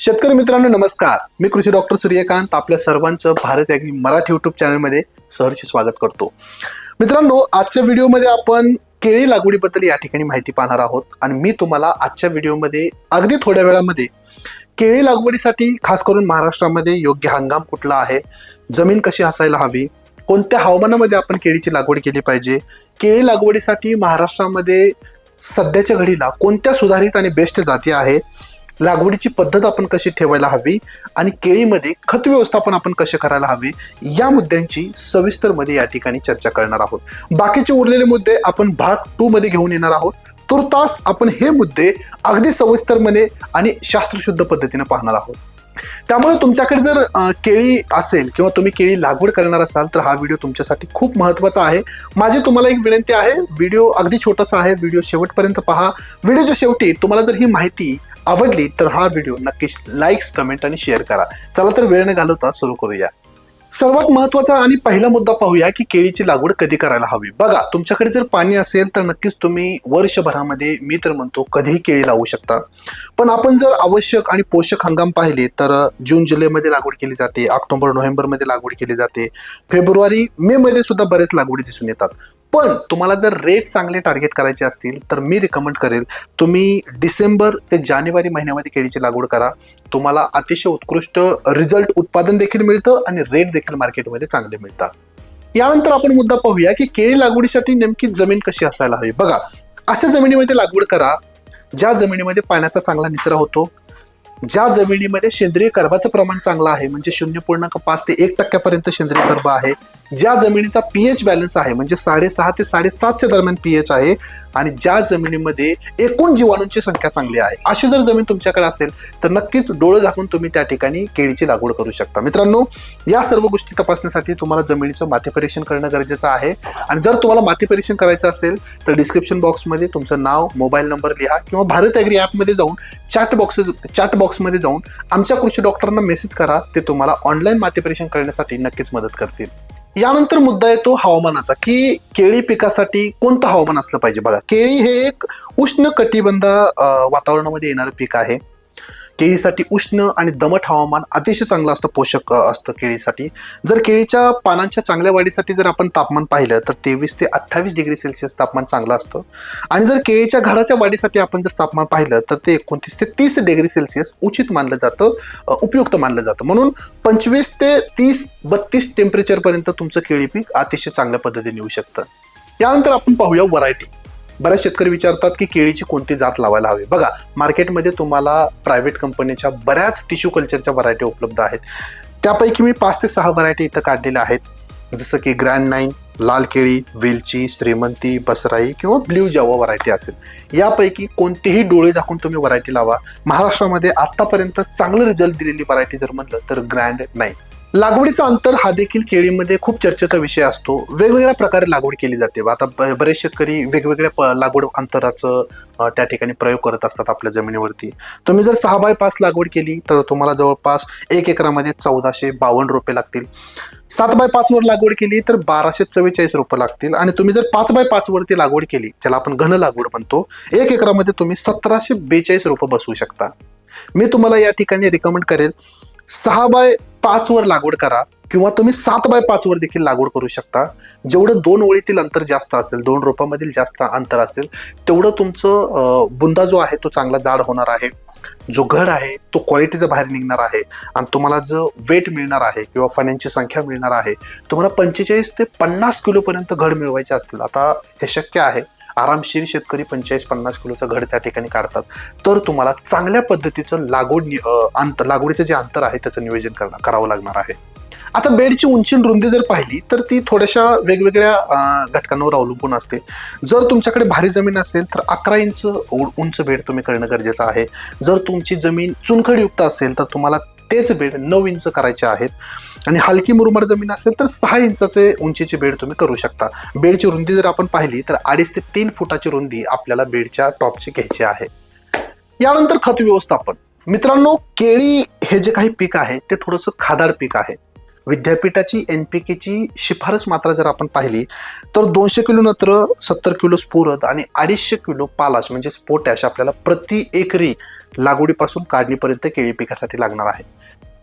शेतकरी मित्रांनो नमस्कार. मी कृषी डॉक्टर सूर्यकांत आपल्या सर्वांचं भारत या मराठी युट्यूब चॅनलमध्ये सहर्ष स्वागत करतो. मित्रांनो आजच्या व्हिडिओमध्ये आपण केळी लागवडीबद्दल या ठिकाणी माहिती पाहणार आहोत आणि मी तुम्हाला आजच्या व्हिडिओमध्ये अगदी थोड्या वेळामध्ये केळी लागवडीसाठी खास करून महाराष्ट्रामध्ये योग्य हंगाम कुठला आहे जमीन कशी असायला हवी कोणत्या हवामानामध्ये आपण केळीची लागवड केली पाहिजे केळी लागवडीसाठी महाराष्ट्रामध्ये सध्याच्या घडीला कोणत्या सुधारित आणि बेस्ट जाती आहेत लागवडीची पद्धत आपण कशी ठेवायला हवी आणि केळीमध्ये खत व्यवस्थापन आपण कसे करायला हवे या मुद्द्यांची सविस्तरमध्ये या ठिकाणी चर्चा करणार आहोत. बाकीचे उरलेले मुद्दे आपण भाग टू मध्ये घेऊन येणार आहोत. तुर्तास आपण हे मुद्दे अगदी सविस्तरमध्ये आणि शास्त्रशुद्ध पद्धतीने पाहणार आहोत. त्यामुळे तुमच्याकडे जर केळी असेल किंवा तुम्ही केळी लागवड करणार असाल तर हा व्हिडिओ तुमच्यासाठी खूप महत्त्वाचा आहे. माझी तुम्हाला एक विनंती आहे व्हिडिओ अगदी छोटासा आहे व्हिडिओ शेवटपर्यंत पहा. व्हिडिओच्या शेवटी तुम्हाला जर ही माहिती आवडली तर हा व्हिडिओ नक्कीच लाईक्स कमेंट आणि शेअर करा. चला तर वेळ न घालवता सुरू करूया. सर्वात महत्त्वाचा आणि पहिला मुद्दा पाहूया की केळीची लागवड कधी करायला हवी. बघा तुमच्याकडे जर पाणी असेल तर नक्कीच तुम्ही वर्षभरामध्ये मी तर म्हणतो कधीही केळी लावू शकता. पण आपण जर आवश्यक आणि पोषक हंगाम पाहिले तर जून जुलैमध्ये लागवड केली जाते ऑक्टोबर नोव्हेंबरमध्ये लागवड केली जाते फेब्रुवारी मे मध्ये सुद्धा बरेच लागवडी दिसून येतात. पण तुम्हाला जर रेट चांगले टार्गेट करायचे असतील तर मी रिकमेंड करेल तुम्ही डिसेंबर ते जानेवारी महिन्यामध्ये केळीची लागवड करा. तुम्हाला अतिशय उत्कृष्ट रिझल्ट उत्पादन देखील मिळतं आणि रेट देखील मार्केटमध्ये चांगले मिळतात. यानंतर आपण मुद्दा पाहूया की केळी लागवडीसाठी नेमकी जमीन कशी असायला हवी. बघा अशा जमिनीमध्ये लागवड करा ज्या जमिनीमध्ये पाण्याचा चांगला निचरा होतो ज्या जमिनीमध्ये सेंद्रिय कर्बाचं प्रमाण चांगलं आहे म्हणजे शून्य पूर्णांक पाच ते एक टक्क्यापर्यंत सेंद्रिय कर्ब आहे ज्या जमिनीचा पीएच बॅलन्स आहे म्हणजे साडेसहा ते साडेसातच्या दरम्यान पीएच आहे आणि ज्या जमिनीमध्ये एकूण जीवाणूंची संख्या चांगली आहे अशी जर जमीन तुमच्याकडे असेल तर नक्कीच डोळं झाकून तुम्ही त्या ठिकाणी केळीची लागवड करू शकता. मित्रांनो या सर्व गोष्टी तपासण्यासाठी तुम्हाला जमिनीचं माती परीक्षण करणं गरजेचं आहे आणि जर तुम्हाला माती परीक्षण करायचं असेल तर डिस्क्रिप्शन बॉक्समध्ये तुमचं नाव मोबाईल नंबर लिहा किंवा भारत ॲग्री ॲपमध्ये जाऊन चॅट बॉक्स चॅट बॉक्समध्ये जाऊन आमच्या कृषी डॉक्टरांना मेसेज करा ते तुम्हाला ऑनलाईन माती परीक्षण करण्यासाठी नक्कीच मदत करतील. यानंतर मुद्दा येतो हवामानाचा की केळी पिकासाठी कोणतं हवामान असलं पाहिजे? बघा केळी हे एक उष्ण कटिबंध वातावरणामध्ये येणारं पीक आहे. केळीसाठी उष्ण आणि दमट हवामान अतिशय चांगलं असतं पोषक असतं केळीसाठी. जर केळीच्या पानांच्या चांगल्या वाढीसाठी जर आपण तापमान पाहिलं तर तेवीस ते अठ्ठावीस डिग्री सेल्सिअस तापमान चांगलं असतं. आणि जर केळीच्या घडाच्या वाढीसाठी आपण जर तापमान पाहिलं तर ते एकोणतीस ते तीस डिग्री सेल्सिअस उचित मानलं जातं उपयुक्त मानलं जातं. म्हणून पंचवीस ते तीस बत्तीस टेम्परेचरपर्यंत तुमचं केळी पीक अतिशय चांगल्या पद्धतीने येऊ शकतं. त्यानंतर आपण पाहूया व्हरायटी बऱ्याच शेतकरी विचारतात की केळीची कोणती जात लावायला हवी? बघा मार्केटमध्ये तुम्हाला प्रायव्हेट कंपनीच्या बऱ्याच टिश्यू कल्चरच्या व्हरायटी उपलब्ध आहेत. त्यापैकी मी पाच ते सहा व्हरायटी इथं काढलेल्या आहेत. जसं की ग्रँड नाईन लाल केळी वेलची श्रीमंती बसराई किंवा ब्ल्यू जावा व्हरायटी असेल. यापैकी कोणतेही डोळे झाकून तुम्ही व्हरायटी लावा. महाराष्ट्रामध्ये आत्तापर्यंत चांगलं रिझल्ट दिलेली व्हरायटी जर म्हणलं तर ग्रँड नाईन लागवडीचा अंतर हा देखील केळीमध्ये खूप चर्चेचा विषय असतो. वेगवेगळ्या प्रकारे लागवड केली जाते. आता ब- बरेच शेतकरी वेगवेगळ्या प- लागवड अंतराचं त्या ठिकाणी प्रयोग करत असतात आपल्या जमिनीवरती. तुम्ही जर सहा बाय पाच लागवड केली तर तुम्हाला जवळपास एक एकरामध्ये चौदाशे बावन्न रुपये लागतील. सात बाय पाचवर लागवड केली तर बाराशे चव्वेचाळीस रुपये लागतील. आणि तुम्ही जर पाच बाय पाचवरती लागवड केली ज्याला आपण घन लागवड म्हणतो एक एकरामध्ये तुम्ही सतराशे बेचाळीस रुपये बसवू शकता. मी तुम्हाला या ठिकाणी रिकमेंड करेल सहा बाय पाच वर लागवड करा किंवा तुम्ही सात बाय पाच वर देखील लागवड करू शकता. जेवढं दोन ओळीतील अंतर जास्त असेल दोन रोपामधील जास्त अंतर असेल तेवढं तुमचं बुंदा जो आहे तो चांगला जाड होणार आहे. जो घड आहे तो क्वालिटीचा बाहेर निघणार आहे आणि तुम्हाला जो वेट मिळणार आहे किंवा फण्यांची संख्या मिळणार आहे तुम्हाला पंचेचाळीस ते पन्नास किलोपर्यंत घड मिळवायचे असतील. आता हे शक्य आहे. आरामशीर शेतकरी पंचेचाळीस पन्नास किलोचा घड त्या ठिकाणी काढतात. तर तुम्हाला चांगल्या पद्धतीचं लागवड नि- अंतर लागवडीचं जे अंतर आहे त्याचं नियोजन करणं करावं लागणार आहे. आता बेडची उंची रुंदी जर पाहिली तर ती थोड्याशा वेगवेगळ्या घटकांवर अवलंबून असते. जर तुमच्याकडे भारी जमीन असेल तर अकरा इंच उ- उंच बेड तुम्ही करणं गरजेचं आहे. जर तुमची जमीन चुनखडयुक्त असेल तर तुम्हाला तेच बेड नऊ इंच करायचे आहेत. आणि हलकी मुरमाड जमीन असेल तर सहा इंचाचे उंचीची बेड तुम्ही करू शकता. बेडची रुंदी जर आपण पाहिली तर अडीच ते तीन फुटाची रुंदी आपल्याला बेडच्या टॉपची घ्यायची आहे. यानंतर खत व्यवस्थापन. मित्रांनो केळी हे जे काही पीक आहे ते थोडंसं खादाड पीक आहे. विद्यापीठाची एन पी केची शिफारस मात्रा जर आपण पाहिली तर दोनशे किलो नत्र सत्तर किलो स्फुरद आणि अडीचशे किलो पालाश म्हणजे पोटॅश आपल्याला प्रति एकरी लागवडीपासून काढणीपर्यंत केळी पिकासाठी लागणार आहे.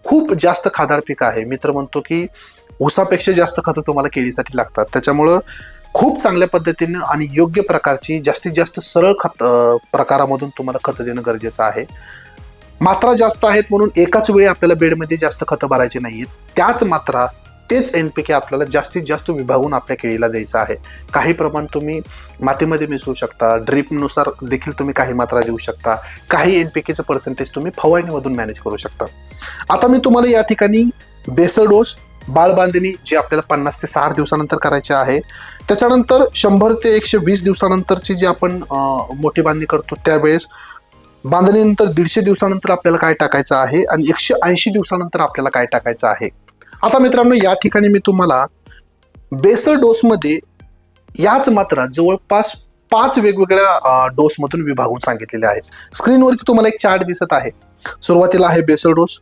खूप जास्त खादार पीक आहे. मित्र म्हणतो की ऊसापेक्षा जास्त खतं तुम्हाला केळीसाठी लागतात. त्याच्यामुळं खूप चांगल्या पद्धतीनं आणि योग्य प्रकारची जास्तीत जास्त सरळ खत प्रकारामधून तुम्हाला खतं देणं गरजेचं आहे. मात्रा जास्त आहेत म्हणून एकाच वेळी आपल्याला बेडमध्ये जास्त खतं भरायची आहेत त्याच मात्रा तेच एन पी के आपल्याला जास्तीत जास्त विभागून आपल्या केळीला द्यायचं आहे. काही प्रमाण तुम्ही मातीमध्ये मिसळू शकता ड्रीपनुसार देखील तुम्ही काही मात्रा देऊ शकता. काही एन पी केचं पर्सेंटेज तुम्ही फवारणीमधून मॅनेज करू शकता. आता मी तुम्हाला या ठिकाणी बेसल डोस बाळबांधणी जी आपल्याला पन्नास ते साठ दिवसानंतर करायची आहे त्याच्यानंतर शंभर ते एकशे वीस दिवसानंतरची जी आपण मोठी बांधणी करतो त्यावेळेस बांधणीनंतर दीडशे दिवसानंतर आपल्याला काय टाकायचं आहे आणि एकशे ऐंशी दिवसानंतर आपल्याला काय टाकायचं आहे? आता मित्रांनो या ठिकाणी मी तुम्हाला बेसल डोसमध्ये याच मात्रा जवळपास पाच वेगवेगळ्या डोसमधून विभागून सांगितलेले आहेत. स्क्रीनवरती तुम्हाला एक चार्ट दिसत आहे. सुरुवातीला आहे बेसल डोस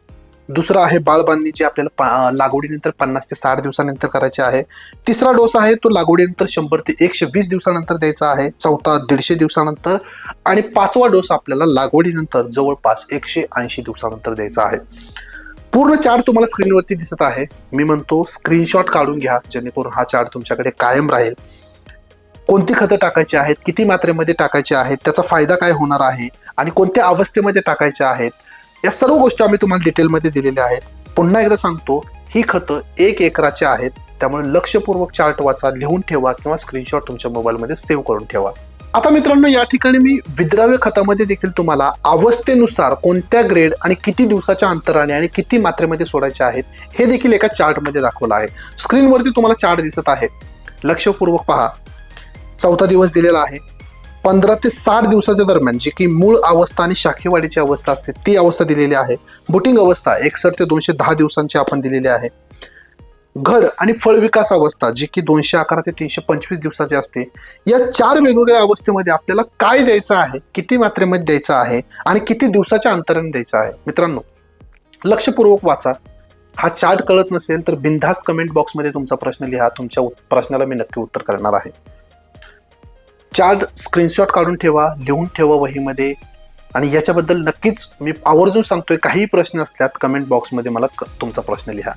दुसरा आहे बाळबांधणी जी आपल्याला पा- लागवडीनंतर पन्नास ते साठ दिवसानंतर करायची आहे. तिसरा डोस आहे तो लागवडीनंतर शंभर ते एकशे वीस दिवसानंतर द्यायचा आहे. चौथा दीडशे दिवसानंतर आणि पाचवा डोस आपल्याला लागवडीनंतर जवळपास एकशे ऐंशी दिवसानंतर द्यायचा आहे. पूर्ण चार्ट तुम्हाला स्क्रीनवरती दिसत आहे. मी म्हणतो स्क्रीनशॉट काढून घ्या जेणेकरून हा चार्ट तुमच्याकडे कायम राहील. कोणती खतं टाकायची आहेत किती मात्रेमध्ये टाकायची आहेत त्याचा फायदा काय होणार आहे आणि कोणत्या अवस्थेमध्ये टाकायच्या आहेत या सर्व गोष्टी आम्ही तुम्हाला डिटेलमध्ये दिलेल्या आहेत. पुन्हा एकदा सांगतो ही खतं एक एकराचे आहेत त्यामुळे लक्षपूर्वक चार्ट वाचा लिहून ठेवा किंवा स्क्रीनशॉट तुमच्या मोबाईलमध्ये सेव्ह करून ठेवा. आता मित्रांनो या ठिकाणी मी विद्राव्य खतामध्ये देखील तुम्हाला अवस्थेनुसार कोणत्या ग्रेड आणि किती दिवसाच्या अंतराने आणि किती मात्रेमध्ये सोडायचे आहेत हे देखील एका चार्टमध्ये दाखवलं आहे. स्क्रीनवरती तुम्हाला चार्ट दिसत आहे. लक्षपूर्वक पहा. चौथा दिवस दिलेला आहे. पंधरा ते साठ दिवसाच्या दरम्यान जी की मूळ अवस्था आणि शाखेवाडीची अवस्था असते ती अवस्था दिलेली आहे. बुटिंग अवस्था एकसठ ते दोनशे दहा दिवसांची आपण दिलेली आहे. घड आणि फळ विकास अवस्था जी की दोनशे अकरा ते तीनशे पंचवीस दिवसाची असते. या चार वेगवेगळ्या अवस्थेमध्ये आपल्याला काय द्यायचं आहे किती मात्रेमध्ये द्यायचं आहे आणि किती दिवसाच्या अंतराने द्यायचं आहे? मित्रांनो लक्षपूर्वक वाचा. हा चार्ट कळत नसेल तर बिनधास्त कमेंट बॉक्समध्ये तुमचा प्रश्न लिहा. तुमच्या प्रश्नाला मी नक्की उत्तर करणार आहे. चार्ट स्क्रीनशॉट काढून ठेवा लिहून ठेवा वहीमध्ये. आणि याच्याबद्दल नक्कीच मी आवर्जून सांगतोय काही प्रश्न असल्यात कमेंट बॉक्समध्ये मला क- तुमचा प्रश्न लिहा.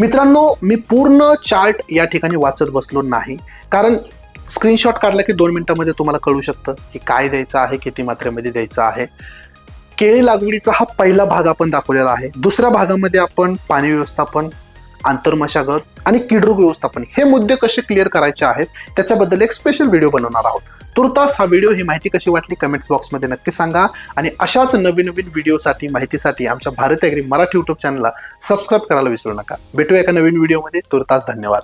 मित्रांनो मी पूर्ण चार्ट या ठिकाणी वाचत बसलो नाही. कारण स्क्रीनशॉट काढला की दोन मिनिटामध्ये तुम्हाला कळू शकतं की काय द्यायचं आहे किती मात्रेमध्ये द्यायचं आहे. केळी लागवडीचा हा पहिला भाग आपण दाखवलेला आहे. दुसऱ्या भागामध्ये आपण पाणी व्यवस्थापन आंतरमशागत आणि किडरोग व्यवस्थापन हे मुद्दे कसे क्लिअर करायचे आहेत त्याच्याबद्दल एक स्पेशल व्हिडिओ बनवणार आहोत. तुर्तास हा व्हिडिओ ही माहिती कशी वाटली कमेंट्स बॉक्समध्ये नक्की सांगा आणि अशाच नवीन नवीन व्हिडिओसाठी माहितीसाठी आमच्या भारत ॲग्री मराठी युट्यूब चॅनलला सबस्क्राईब करायला विसरू नका. भेटूया एका नवीन व्हिडिओमध्ये तुर्तास धन्यवाद.